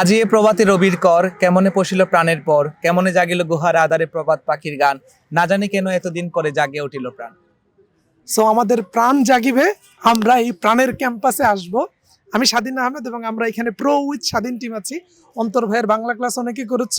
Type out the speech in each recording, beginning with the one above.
আজি এ প্রভাতে রবির কর, কেমনে পশিল প্রাণের পর, কেমনে জাগিল গুহার আধারে প্রভাত পাখির গান, না জানি কেন এতদিন পরে জাগে উঠিল প্রাণ। সো আমাদের প্রাণ জাগিবে, আমরা এই প্রাণের ক্যাম্পাসে আসব। আমি স্বাধীন আহমেদ এবং আমরা এখানে প্রো উইথ স্বাধীন টিম আছি। অন্তর ভাইয়ের বাংলা ক্লাস অনেকে করেছ।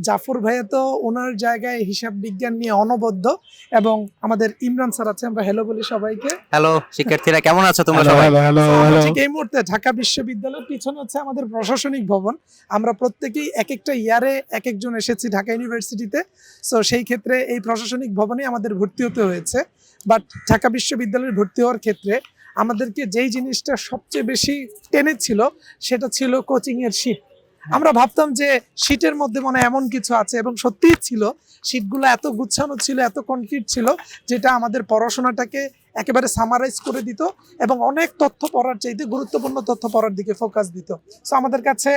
জাফর ভাইয়া তো ওনার জায়গায় হিসাব বিজ্ঞান নিয়ে অনবদ্য এবং আমাদের ইমরান স্যার আছে আমরা হ্যালো বলি সবাইকে। হ্যালো শিক্ষার্থীরা কেমন আছো তোমরা সবাই? হ্যালো হ্যালো So, ঠিক এই মুহূর্তে ঢাকা বিশ্ববিদ্যালয়ের পিছনে হচ্ছে আমাদের প্রশাসনিক ভবন। আমরা প্রত্যেকেই এক একটা ইয়ারে এক একজন এসেছি ঢাকা ইউনিভার্সিটিতে। সো সেই ক্ষেত্রে এই প্রশাসনিক ভবনে আমাদের ভর্তি হতে হয়েছে। বাট ঢাকা বিশ্ববিদ্যালয়ে ভর্তি হওয়ার ক্ষেত্রে আমাদেরকে যেই জিনিসটা সবচেয়ে বেশি টেনেছিল সেটা ছিল কোচিংয়ের এর শীট আমরা ভাবতাম যে শীটের মধ্যে মনে এমন কিছু আছে এবং সত্যিই ছিল, শীটগুলো এত গুছানো ছিল, এত কনক্রিট ছিল, যেটা আমাদের পড়াশোনাটাকে একেবারে সামারাইজ করে দিত এবং অনেক তথ্য পড়ার চাইতে গুরুত্বপূর্ণ তথ্য পড়ার দিকে ফোকাস দিত। সো আমাদের কাছে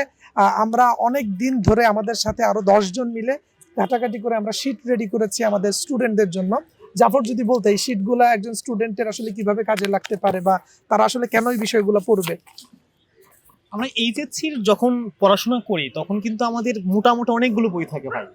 আমরা অনেক দিন ধরে আমাদের সাথে আরও জন মিলে ঘাটাঘাটি করে আমরা শীট রেডি করেছি আমাদের স্টুডেন্টদের জন্য। জাফর যদি বলতে, এই শীটগুলো একজন স্টুডেন্টের আসলে কীভাবে কাজে লাগতে পারে বা তারা আসলে কেন এই বিষয়গুলো পড়বে? আমরা এইচএসসির যখন পড়াশোনা করি তখন কিন্তু আমাদের মোটামুটি অনেকগুলো বই থাকে ভাই।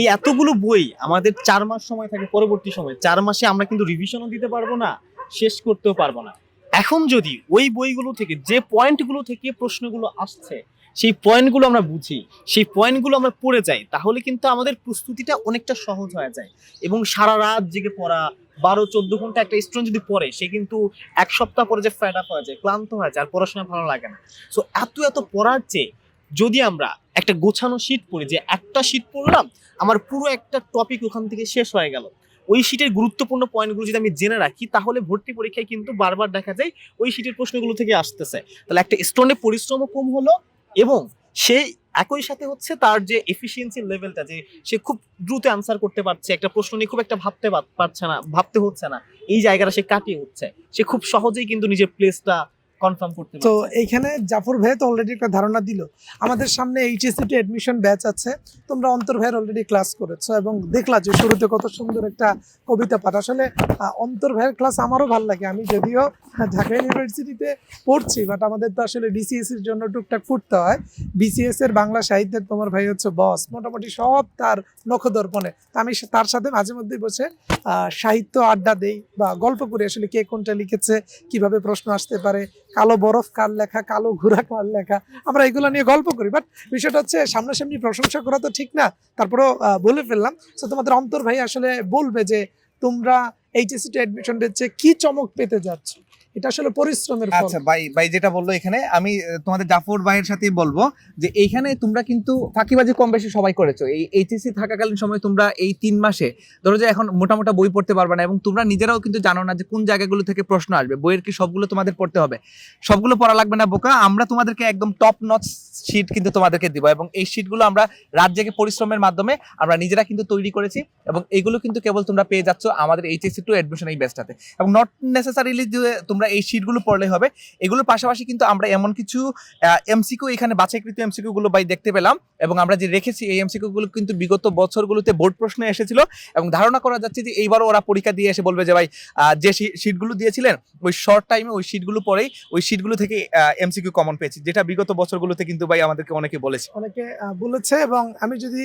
এই এতগুলো বই আমাদের চার মাস সময় থাকে পরবর্তী সময়। চার মাসে আমরা কিন্তু রিভিশনও দিতে পারব না শেষ করতেও পারব না। এখন যদি ওই বইগুলো থেকে যে পয়েন্টগুলো থেকে প্রশ্নগুলো আসছে সেই পয়েন্টগুলো আমরা বুঝি, সেই পয়েন্টগুলো আমরা পড়ে যাই, তাহলে কিন্তু আমাদের প্রস্তুতিটা অনেকটা সহজ হয়ে যায়। এবং সারা রাত জেগে পড়া, বারো, চোদ্দ ঘণ্টা একটা স্টুডেন্ট যদি পড়ে, সে কিন্তু এক সপ্তাহ পরে যে ফ্যাট আপ হয়ে যায়, ক্লান্ত হয়ে যায়, আর পড়াশোনা ভালো লাগে না। সো এত এত পড়ার চেয়ে যদি আমরা একটা গোছানো শীট পড়ি, যে একটা শীট পড়লাম, আমার পুরো একটা টপিক ওখান থেকে শেষ হয়ে গেল। ওই শীটের গুরুত্বপূর্ণ পয়েন্টগুলো যদি আমি জেনে রাখি, তাহলে ভর্তি পরীক্ষায় কিন্তু বারবার দেখা যায় ওই শীটের প্রশ্নগুলো থেকে আসতেছে। তাহলে একটা স্টুডেন্টের পরিশ্রমও কম হলো এবং সে একই সাথে হচ্ছে তার যে এফিসিয়েন্সি লেভেলটা যে সে খুব দ্রুত অ্যান্সার করতে পারছে, একটা প্রশ্ন নিয়ে খুব একটা ভাবতে পারছে না, ভাবতে হচ্ছে না, এই জায়গাটা সে কাটিয়ে উঠছে। সে খুব সহজেই কিন্তু নিজের প্লেসটা কনফার্ম করতে তো এইখানে জাফর ভাই তো অলরেডি একটা ধারণা দিল। আমাদের সামনে এইচএসসি টু অ্যাডমিশন ব্যাচ আছে তোমরা অন্তর ভাইয়ের অলরেডি ক্লাস করেছ এবং দেখলা যে শুরুতে কত সুন্দর একটা কবিতা পাঠ। আসলে অন্তর ভাইয়ের ক্লাস আমারও ভালো লাগে আমি যদিও ঢাকা ইউনিভার্সিটিতে পড়ছি বাট আমাদের তো আসলে বিসিএস এর জন্য টুকটাক ফুটতে হয়। বিসিএস এর বাংলা সাহিত্যের তোমার ভাই হচ্ছে বস মোটামুটি সব তার নখদর্পণে। তো আমি তার সাথে মাঝে মধ্যে বসে সাহিত্য আড্ডা দেই বা গল্প করি আসলে কে কোনটা লিখেছে কীভাবে প্রশ্ন আসতে পারে কালো বরফ কার লেখা, কালো ঘোড়া কার লেখা, আমরা এগুলো নিয়ে গল্প করি। বাট বিষয়টা হচ্ছে, সামনাসামনি প্রশংসা করা তো ঠিক না, তারপরেও বলে ফেললাম। তো তোমাদের অন্তর ভাই আসলে বলবে যে, তোমরা এইচএসসি টু অ্যাডমিশন দিচ্ছে, কি চমক পেতে যাচ্ছ? এটা আসলে পরিশ্রমের ফল। আচ্ছা ভাই ভাই যেটা বলল এখানে, আমি তোমাদের জাফর ভাইয়ের বলব যে এইখানে তোমরা কিন্তু ফাঁকিবাজি কম বেশি সবাই করেছ। এই এইচএসসি থাকাকালীন সময় তোমরা এই তিন মাসে, ধরো যে এখন মোটামোটা বই পড়তে পারবে না এবং তোমরা নিজেরাও কিন্তু জানো না যে কোন জায়গাগুলো থেকে প্রশ্ন আসবে। বইয়ের কি সবগুলো তোমাদের পড়তে হবে? সবগুলো পড়া লাগবে না বোকা, আমরা তোমাদেরকে একদম টপ নচ শিট কিন্তু তোমাদেরকে দিব এবং এই শিটগুলো আমরা রাত পরিশ্রমের মাধ্যমে আমরা নিজেরা কিন্তু তৈরি করেছি এবং এগুলো কিন্তু কেবল তোমরা পেয়ে যাচ্ছ আমাদের এইচএসসি টু অ্যাডমিশন এই বেস্টটাতে এবং নট নেসেসারিলি যে তোমরা এই শিটগুলো পড়লে হবে। এগুলোর পাশাপাশি কিন্তু আমরা এমন কিছু এমসিকিউ এখানে বাছাইকৃত এমসিকিউ গুলো বাই দেখতে পেলাম এবং আমরা যে রেখেছি এই এমসিকিউ গুলো কিন্তু বিগত বছরগুলোতে বোর্ড প্রশ্ন এসেছিল এবং ধারণা করা যাচ্ছে যে এইবারও ওরা পরীক্ষা দিয়ে এসে বলবে যে ভাই যে শিটগুলো দিয়েছিলেন ওই শর্ট টাইমে ওই শিটগুলো পরেই ওই শিটগুলো থেকে এমসিকিউ কমন পেয়েছি, যেটা বিগত বছরগুলোতে কিন্তু ভাই আমাদেরকে অনেকে বলেছে। অনেকে বলেছে এবং আমি যদি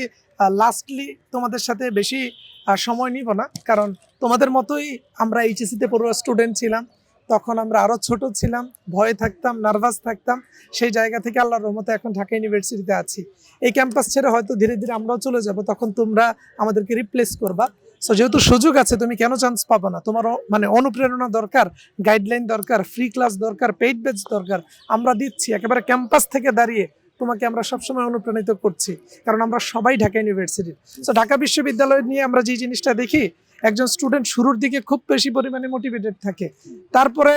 লাস্টলি তোমাদের সাথে বেশি সময় নিব না, কারণ তোমাদের মতোই আমরা এইচএসিতে পড়ুয়া স্টুডেন্ট ছিলাম। তখন আমরা আরও ছোট ছিলাম, ভয়ে থাকতাম নার্ভাস থাকতাম। সেই জায়গা থেকে আল্লাহর রহমতে এখন ঢাকা ইউনিভার্সিটিতে আছি। এই ক্যাম্পাস ছেড়ে হয়তো ধীরে ধীরে আমরাও চলে যাব, তখন তোমরা আমাদেরকে রিপ্লেস করবা। সো যেহেতু সুযোগ আছে, তুমি কেন চান্স পাবো না? তোমারও মানে অনুপ্রেরণা দরকার গাইডলাইন দরকার ফ্রি ক্লাস দরকার পেইড ব্যাচ দরকার। আমরা দিচ্ছি, একেবারে ক্যাম্পাস থেকে দাঁড়িয়ে তোমাকে আমরা সবসময় অনুপ্রাণিত করছি। কারণ আমরা সবাই ঢাকা ইউনিভার্সিটির। সো ঢাকা বিশ্ববিদ্যালয় নিয়ে আমরা যে জিনিসটা দেখি একজন স্টুডেন্ট শুরুর দিকে খুব বেশি পরিমাণে মোটিভেটেড থাকে। তারপরে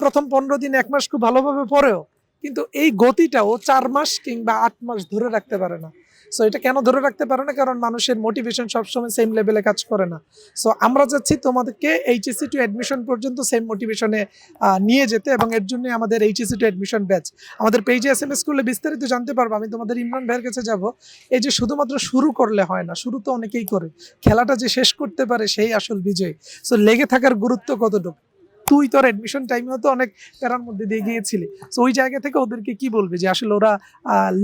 প্রথম পনেরো দিন এক মাস খুব ভালোভাবে পড়েও, কিন্তু এই গতিটাও চার মাস কিংবা আট মাস ধরে রাখতে পারে না। সো এটা কেন ধরে রাখতে পারে না? কারণ মানুষের মোটিভেশন সবসময় সেম লেভেলে কাজ করে না। সো আমরা যাচ্ছি তোমাদেরকে এইচএসসি টু অ্যাডমিশন পর্যন্ত সেম মোটিভেশনে নিয়ে যেতে এবং এর জন্য আমাদের এইচএসসি টু অ্যাডমিশন ব্যাচ আমাদের পেজে এস এম এস করলে বিস্তারিত জানতে পারব। আমি তোমাদের ইমরান ভাইয়ের কাছে যাব। এই যে শুধুমাত্র শুরু করলে হয় না, শুরু তো অনেকেই করে। খেলাটা যে শেষ করতে পারে সেই আসল বিজয়। সো লেগে থাকার গুরুত্ব কতটুকু? তুই তোর অ্যাডমিশন টাইমেও তো অনেক প্যারার মধ্যে দিয়ে গিয়েছিলি। তো ওই জায়গা থেকে ওদেরকে কি বলবে যে আসলে ওরা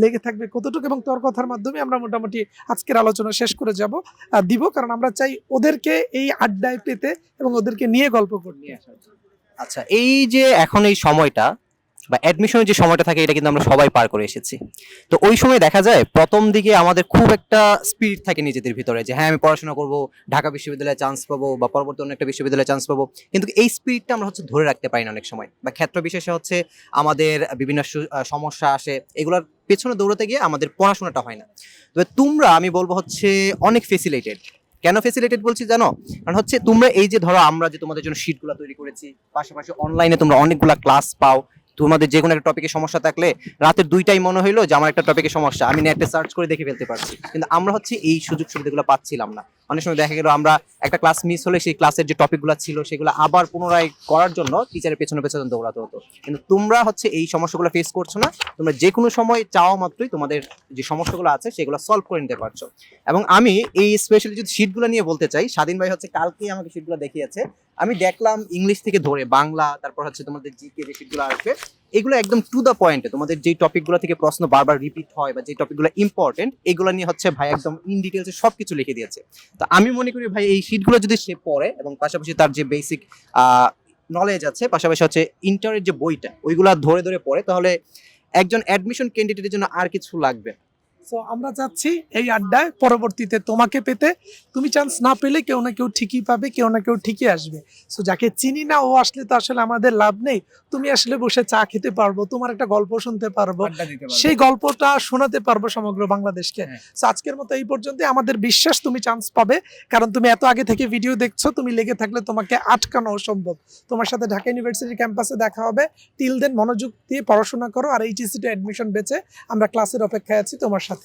লেগে থাকবে কতটুকু এবং তোর কথার মাধ্যমে আমরা মোটামুটি আজকের আলোচনা শেষ করে যাব দিব। কারণ আমরা চাই ওদেরকে এই আড্ডায় পেতে এবং ওদেরকে নিয়ে গল্প করে করতে। আচ্ছা এই যে এখন এই সময়টা বা অ্যাডমিশনের যে সময়টা থাকে, এটা কিন্তু আমরা সবাই পার করে এসেছি। তো ওই সময় দেখা যায়, প্রথম দিকে আমাদের খুব একটা স্পিরিট থাকে নিজেদের ভিতরে যে হ্যাঁ আমি পড়াশোনা করব, ঢাকা বিশ্ববিদ্যালয়ে চান্স পাবো বা পরবর্তী অন্য একটা বিশ্ববিদ্যালয়ে চান্স পাবো। কিন্তু এই স্পিরিটটা আমরা হচ্ছে ধরে রাখতে পারি না অনেক সময়। বা ক্ষেত্র বিশেষে হচ্ছে আমাদের বিভিন্ন সমস্যা আসে, এগুলোর পেছনে দৌড়াতে গিয়ে আমাদের পড়াশোনাটা হয় না। তবে তোমরা, আমি বলব হচ্ছে, অনেক ফেসিলেটেড কেন ফেসিলেটেড বলছি জানো? কারণ হচ্ছে তোমরা এই যে ধরো, আমরা যে তোমাদের জন্য শিটগুলো তৈরি করেছি, পাশাপাশি অনলাইনে তোমরা অনেকগুলা ক্লাস পাও তোমাদের যে কোনো একটা টপিকে সমস্যা থাকলে রাতের দুইটাই মনে হইল যে আমার একটা টপিকে সমস্যা। আমি নেটে সার্চ করে দেখে ফেলতে পারছি। কিন্তু আমরা হচ্ছে এই সুযোগ সুবিধাগুলো পাচ্ছিলাম না। অনেক সময় দেখা গেল আমরা একটা ক্লাস মিস হলে সেই ক্লাসের যে টপিকগুলো ছিল সেগুলো আবার পুনরায় করার জন্য টিচারের পেছনে পেছনে দৌড়াতে হতো। কিন্তু তোমরা হচ্ছে এই সমস্যাগুলো ফেস করছ না। তোমরা যে কোনো সময় চাওয়া মাত্রই তোমাদের যে সমস্যাগুলো আছে সেগুলো সলভ করে নিতে পারছ। এবং আমি এই স্পেশালি যদি শিটগুলো নিয়ে বলতে চাই, স্বাধীন ভাই হচ্ছে কালকেই আমাকে শিটগুলো দেখিয়েছে। আমি দেখলাম ইংলিশ থেকে ধরে, বাংলা, তারপর হচ্ছে তোমাদের জিকে যে শিটগুলো আসবে, এগুলো একদম টু দ্য পয়েন্টে তোমাদের যে টপিকগুলো থেকে প্রশ্ন বারবার রিপিট হয় বা যে টপিকগুলো ইম্পর্টেন্ট এগুলো নিয়ে হচ্ছে ভাই একদম ইন ডিটেলসে সব কিছু লিখে দিয়েছে তো আমি মনে করি ভাই এই শিটগুলো যদি সে পড়ে এবং পাশাপাশি তার যে বেসিক নলেজ আছে, পাশাপাশি হচ্ছে ইন্টারের যে বইটা, ওইগুলা ধরে ধরে পড়ে, তাহলে একজন অ্যাডমিশন ক্যান্ডিডেটের জন্য আর কিছু লাগবে। সো আমরা চাচ্ছি এই আড্ডায়। পরবর্তীতে তোমাকে পেতে। তুমি চান্স না পেলে কেউ না কেউ ঠিকই পাবে কেউ না কেউ ঠিকই আসবে। সো যাকে চিনি না ও আসলে তো আসলে আমাদের লাভ নেই। তুমি আসলে বসে চা খেতে পারব তোমার একটা গল্প শুনতে পারব। সেই গল্পটা শোনাতে পারব সমগ্র বাংলাদেশকে। হ্যাঁ। আজকের মতো এই পর্যন্ত আমাদের বিশ্বাস তুমি চান্স পাবে। কারণ তুমি এত আগে থেকে ভিডিও দেখছ তুমি লেগে থাকলে তোমাকে আটকানো অসম্ভব। তোমার সাথে ঢাকা ইউনিভার্সিটির ক্যাম্পাসে দেখা হবে। টিল দেন মনোযোগ দিয়ে পড়াশোনা করো। আর এইচএসিতে অ্যাডমিশন বেচে আমরা ক্লাসের অপেক্ষায় আছি। তোমার সাথে